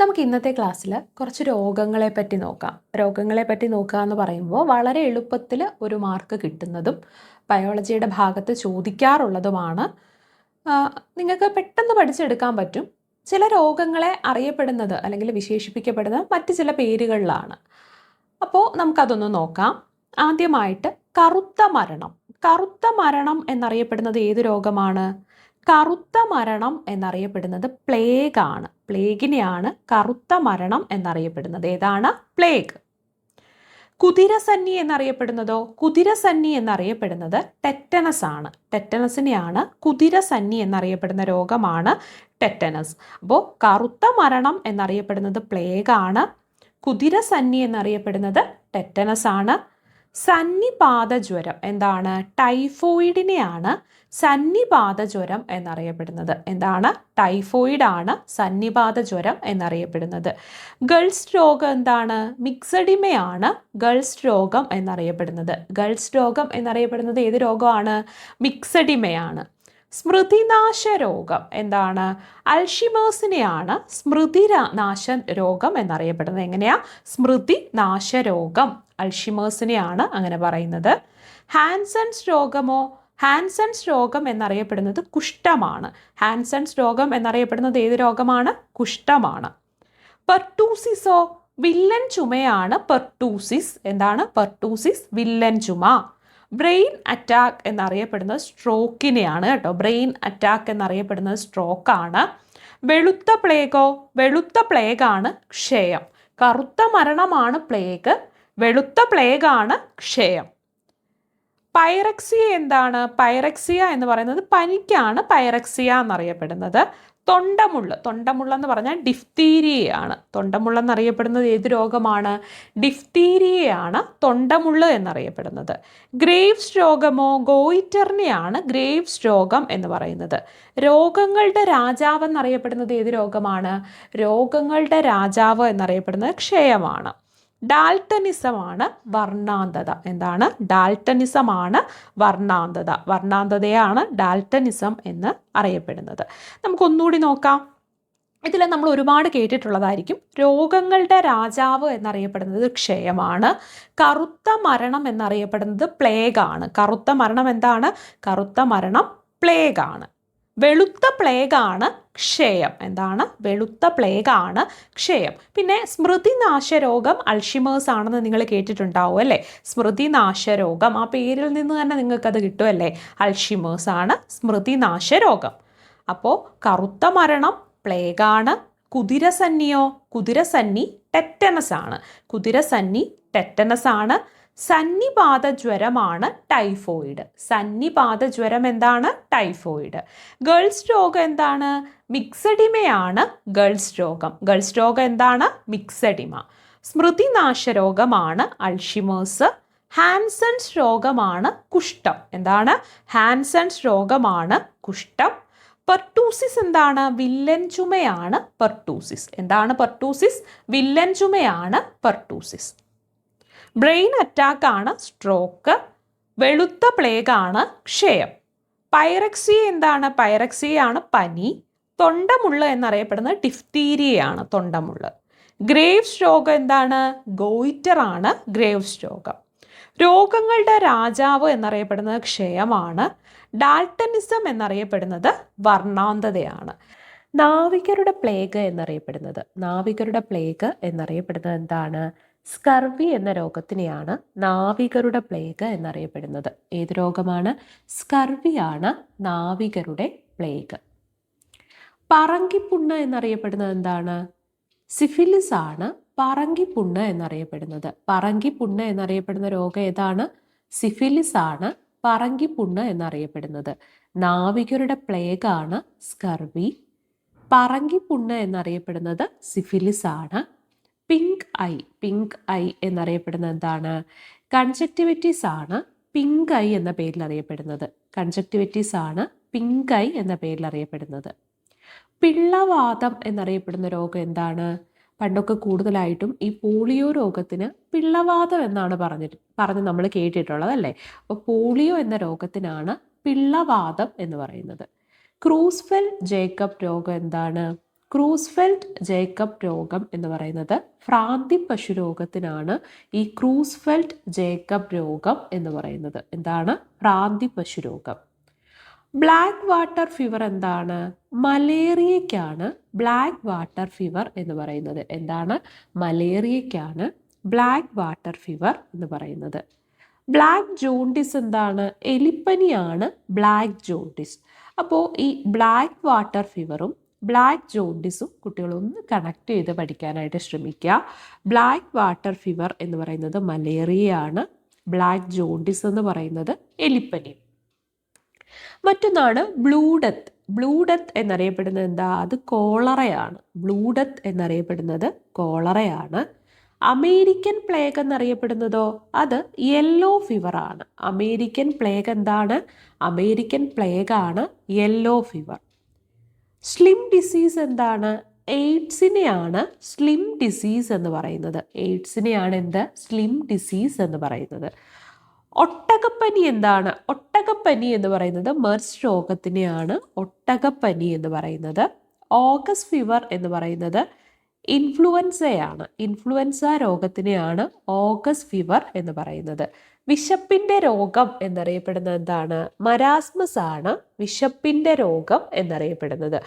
നമുക്ക് ഇന്നത്തെ ക്ലാസ്സിൽ കുറച്ച് രോഗങ്ങളെ പറ്റി നോക്കാം. രോഗങ്ങളെ പറ്റി നോക്കുക എന്ന് പറയുമ്പോൾ വളരെ എളുപ്പത്തിൽ ഒരു മാർക്ക് കിട്ടുന്നതും ബയോളജിയുടെ ഭാഗത്ത് ചോദിക്കാറുള്ളതുമാണ്. നിങ്ങൾക്ക് പെട്ടെന്ന് പഠിച്ചെടുക്കാൻ പറ്റും. ചില രോഗങ്ങളെ അറിയപ്പെടുന്നത് അല്ലെങ്കിൽ വിശേഷിപ്പിക്കപ്പെടുന്നത് മറ്റ് ചില പേരുകളിലാണ്. അപ്പോൾ നമുക്കതൊന്ന് നോക്കാം. ആദ്യമായിട്ട് കറുത്ത മരണം. കറുത്ത മരണം എന്നറിയപ്പെടുന്നത് ഏത് രോഗമാണ്? കറുത്ത മരണം എന്നറിയപ്പെടുന്നത് പ്ലേഗ് ആണ്. പ്ലേഗിനെയാണ് കറുത്ത മരണം എന്നറിയപ്പെടുന്നത്. ഏതാണ്? പ്ലേഗ് കുതിരസന്നി എന്നറിയപ്പെടുന്നതോ? കുതിരസന്നി എന്നറിയപ്പെടുന്നത് ടെറ്റനസ് ആണ്. ടെറ്റനസിനെയാണ് കുതിരസന്നി എന്നറിയപ്പെടുന്ന രോഗമാണ് ടെറ്റനസ് അപ്പോൾ കറുത്ത മരണം എന്നറിയപ്പെടുന്നത് പ്ലേഗ് ആണ്. കുതിരസന്നി എന്നറിയപ്പെടുന്നത് ടെറ്റനസ് ആണ്. സന്നിപാത ജ്വരം എന്താണ്? ടൈഫോയിഡിനെയാണ് സന്നിപാത ജ്വരം എന്നറിയപ്പെടുന്നത്. എന്താണ്? ടൈഫോയിഡ് ആണ് സന്നിപാത ജ്വരം എന്നറിയപ്പെടുന്നത്. ഗൾസ് രോഗം എന്താണ്? മിക്സഡിമയാണ് ഗൾസ് രോഗം എന്നറിയപ്പെടുന്നത്. ഗൾസ് രോഗം എന്നറിയപ്പെടുന്നത് ഏത് രോഗമാണ്? മിക്സഡിമയാണ്. സ്മൃതിനാശ രോഗം എന്താണ്? അൽഷിമേഴ്സിനെയാണ് സ്മൃതി നാശ രോഗം എന്നറിയപ്പെടുന്നത്. എങ്ങനെയാ? സ്മൃതി രോഗം. അൽഷിമേഴ്സിനെയാണ് അങ്ങനെ പറയുന്നത്. ഹാൻസൺസ് രോഗമോ ഹാൻസൺസ് രോഗം എന്നറിയപ്പെടുന്നത് കുഷ്ഠമാണ്. ഹാൻസൺസ് രോഗം എന്നറിയപ്പെടുന്നത് ഏത് രോഗമാണ്? കുഷ്ഠമാണ്. പെർട്ടൂസിസോ വില്ലൻ ചുമയാണ് പെർട്ടൂസിസ്. എന്താണ്? പെർട്ടൂസിസ് വില്ലൻ ചുമ. ബ്രെയിൻ അറ്റാക്ക് എന്നറിയപ്പെടുന്നത് സ്ട്രോക്കിനെയാണ് കേട്ടോ. ബ്രെയിൻ അറ്റാക്ക് എന്നറിയപ്പെടുന്നത് സ്ട്രോക്കാണ്. വെളുത്ത പ്ലേഗോ വെളുത്ത പ്ലേഗാണ് ക്ഷയം. കറുത്ത മരണമാണ് പ്ലേഗ്. വെളുത്ത പ്ലേഗാണ് ക്ഷയം. പൈറക്സിയ എന്താണ്? പൈറക്സിയ എന്ന് പറയുന്നത് പനിക്കാണ് പൈറക്സിയ എന്നറിയപ്പെടുന്നത്. തൊണ്ടമുള്ള. തൊണ്ടമുള്ള എന്ന് പറഞ്ഞാൽ ഡിഫ്തീരിയയാണ്. തൊണ്ടമുള്ള എന്നറിയപ്പെടുന്നത് ഏത് രോഗമാണ്? ഡിഫ്തീരിയയാണ് തൊണ്ടമുള്ള എന്നറിയപ്പെടുന്നത്. ഗ്രേവ്സ് രോഗമോ? ഗോയിറ്ററിനെയാണ് ഗ്രേവ്സ് രോഗം എന്ന് പറയുന്നത്. രോഗങ്ങളുടെ രാജാവ് എന്നറിയപ്പെടുന്നത് ഏത് രോഗമാണ്? രോഗങ്ങളുടെ രാജാവ് എന്നറിയപ്പെടുന്നത് ക്ഷയമാണ്. ഡാൽട്ടനിസമാണ് വർണാന്തത. എന്താണ്? ഡാൽട്ടനിസമാണ് വർണാന്തത. വർണാന്തതയാണ് ഡാൽട്ടനിസം എന്ന് അറിയപ്പെടുന്നത്. നമുക്കൊന്നുകൂടി നോക്കാം. ഇതിൽ നമ്മൾ ഒരുപാട് കേട്ടിട്ടുള്ളതായിരിക്കും. രോഗങ്ങളുടെ രാജാവ് എന്നറിയപ്പെടുന്നത് ക്ഷയമാണ്. കറുത്ത മരണം എന്നറിയപ്പെടുന്നത് ആണ് കറുത്ത മരണം എന്താണ്? കറുത്ത മരണം പ്ലേഗ് ആണ് വെളുത്ത പ്ലേഗ് ആണ് ക്ഷയം. എന്താണ്? വെളുത്ത പ്ലേഗ് ആണ് ക്ഷയം. പിന്നെ സ്മൃതിനാശരോഗം അൾഷിമേഴ്സ് ആണെന്ന് നിങ്ങൾ കേട്ടിട്ടുണ്ടാവും അല്ലേ? സ്മൃതിനാശരോഗം. ആ പേരിൽ നിന്ന് തന്നെ നിങ്ങൾക്കത് കിട്ടുമല്ലേ അൾഷിമേഴ്സ് ആണ് സ്മൃതിനാശരോഗം. അപ്പോൾ കറുത്ത മരണം പ്ലേഗാണ്. കുതിരസന്നിയോ? കുതിരസന്നി ടെറ്റനസ് ആണ്. കുതിരസന്നി ടെറ്റനസ് ആണ്. സന്നിപാത ജ്വരമാണ് ടൈഫോയിഡ്. സന്നിപാത ജ്വരം എന്താണ്? ടൈഫോയിഡ്. ഗേൾസ് രോഗം എന്താണ്? മിക്സഡിമയാണ് ഗേൾസ് രോഗം. ഗേൾസ് രോഗം എന്താണ്? മിക്സഡിമ. സ്മൃതിനാശ രോഗമാണ് അൾഷിമേഴ്സ് ഹാൻസൺസ് രോഗമാണ് കുഷ്ഠം. എന്താണ്? ഹാൻസൺസ് രോഗമാണ് കുഷ്ഠം. പെർട്ടൂസിസ് എന്താണ്? വില്ലൻ ചുമയാണ് പെർട്ടൂസിസ്. എന്താണ് പെർട്ടൂസിസ്? വില്ലൻ ചുമയാണ് പെർട്ടൂസിസ്. ബ്രെയിൻ അറ്റാക്ക് ആണ് സ്ട്രോക്ക് വെളുത്ത പ്ലേഗ് ആണ് ക്ഷയം. പൈറക്സി എന്താണ്? പൈറക്സി ആണ് പനി. തൊണ്ടമുള്ള എന്നറിയപ്പെടുന്നത് ഡിഫ്തീരിയയാണ് തൊണ്ടമുള്ള. ഗ്രേവ്സ് രോഗം എന്താണ്? ഗോയിറ്റർ ആണ് ഗ്രേവ്സ് രോഗം രോഗങ്ങളുടെ രാജാവ് എന്നറിയപ്പെടുന്നത് ക്ഷയമാണ്. ഡാൽട്ടനിസം എന്നറിയപ്പെടുന്നത് വർണാന്തതയാണ്. നാവികരുടെ പ്ലേഗ് എന്നറിയപ്പെടുന്നത്. നാവികരുടെ പ്ലേഗ് എന്നറിയപ്പെടുന്നത് എന്താണ്? സ്കർവി എന്ന രോഗത്തിനെയാണ് നാവികരുടെ പ്ലേഗ് എന്നറിയപ്പെടുന്നത്. ഏത് രോഗമാണ്? സ്കർവിയാണ് നാവികരുടെ പ്ലേഗ്. പറങ്കിപ്പുണ്ണ് എന്നറിയപ്പെടുന്നത് എന്താണ്? സിഫിലിസ് ആണ് പറങ്കിപ്പുണ്ണ് എന്നറിയപ്പെടുന്നത്. പറങ്കിപ്പുണ്ണ് എന്നറിയപ്പെടുന്ന രോഗം ഏതാണ്? സിഫിലിസ് ആണ് പറങ്കിപ്പുണ്ണ് എന്നറിയപ്പെടുന്നത്. നാവികരുടെ പ്ലേഗ് ആണ് സ്കർവി. പറങ്കിപ്പുണ്ണ് എന്നറിയപ്പെടുന്നത് സിഫിലിസ് ആണ് ഐ പിങ്ക് ഐ എന്നറിയപ്പെടുന്നത് എന്താണ് കൺജക്ടിവിറ്റീസ് ആണ് പിങ്ക് ഐ എന്ന പേരിൽ അറിയപ്പെടുന്നത്. കൺജക്ടിവിറ്റീസ് ആണ് പിങ്ക് ഐ എന്ന പേരിൽ അറിയപ്പെടുന്നത്. പിള്ളവാദം എന്നറിയപ്പെടുന്ന രോഗം എന്താണ്? പണ്ടൊക്കെ കൂടുതലായിട്ടും ഈ പോളിയോ രോഗത്തിന് പിള്ളവാദം എന്നാണ് പറഞ്ഞിട്ട് പറഞ്ഞ് നമ്മൾ കേട്ടിട്ടുള്ളത് അല്ലേ? അപ്പോൾ പോളിയോ എന്ന രോഗത്തിനാണ് പിള്ളവാദം എന്ന് പറയുന്നത്. ക്രൂസ്ഫെൽ ജേക്കബ് രോഗം എന്താണ്? ക്രൂസ്ഫെൽറ്റ് ജേക്കബ് രോഗം എന്ന് പറയുന്നത് ഭ്രാന്തി പശു രോഗത്തിനാണ് ഈ ക്രൂസ്ഫെൽഡ് ജേക്കബ് രോഗം എന്ന് പറയുന്നത്. എന്താണ്? ഭ്രാന്തി പശു രോഗം. ബ്ലാക്ക് വാട്ടർ ഫീവർ എന്താണ്? മലേറിയയ്ക്കാണ് ബ്ലാക്ക് വാട്ടർ ഫീവർ എന്ന് പറയുന്നത്. എന്താണ്? മലേറിയയ്ക്കാണ് ബ്ലാക്ക് വാട്ടർ ഫീവർ എന്ന് പറയുന്നത്. ബ്ലാക്ക് ജോണ്ടിസ് എന്താണ്? എലിപ്പനിയാണ് ബ്ലാക്ക് ജോണ്ടിസ്. അപ്പോൾ ഈ ബ്ലാക്ക് വാട്ടർ ഫീവറും ബ്ലാക്ക് ജോണ്ടിസും കുട്ടികളൊന്ന് കണക്ട് ചെയ്ത് പഠിക്കാനായിട്ട് ശ്രമിക്കുക. ബ്ലാക്ക് വാട്ടർ ഫീവർ എന്ന് പറയുന്നത് മലേറിയയാണ് ബ്ലാക്ക് ജോണ്ടിസ് എന്ന് പറയുന്നത് എലിപ്പനി. മറ്റൊന്നാണ് ബ്ലൂ ഡെത്ത് ബ്ലൂ ഡെത്ത് എന്നറിയപ്പെടുന്നത് എന്താ? അത് കോളറയാണ്. ബ്ലൂ ഡെത്ത് എന്നറിയപ്പെടുന്നത് കോളറയാണ്. അമേരിക്കൻ പ്ലേഗ് എന്നറിയപ്പെടുന്നതോ? അത് യെല്ലോ ഫീവർ ആണ്. അമേരിക്കൻ പ്ലേഗ് എന്താണ്? അമേരിക്കൻ പ്ലേഗ് ആണ് യെല്ലോ ഫീവർ സ്ലിം ഡിസീസ് എന്താണ്? എയ്ഡ്സിനെയാണ് സ്ലിം ഡിസീസ് എന്ന് പറയുന്നത്. എയ്ഡ്സിനെയാണ് എന്ത്? സ്ലിം ഡിസീസ് എന്ന് പറയുന്നത്. ഒട്ടകപ്പനി എന്താണ്? ഒട്ടകപ്പനി എന്ന് പറയുന്നത് മെർസ് രോഗത്തിനെയാണ്. ഒട്ടകപ്പനി എന്ന് പറയുന്നത്. ഓഗസ്റ്റ് ഫീവർ എന്ന് പറയുന്നത്. ഇൻഫ്ലുവൻസയാണ് ഇൻഫ്ലുവൻസ രോഗത്തിനെയാണ് ഓഗസ് ഫീവർ എന്ന് പറയുന്നത്. വിശപ്പിന്റെ രോഗം എന്നറിയപ്പെടുന്നത് എന്താണ്? മരാസ്മസ് ആണ് വിശപ്പിന്റെ രോഗം എന്നറിയപ്പെടുന്നത്.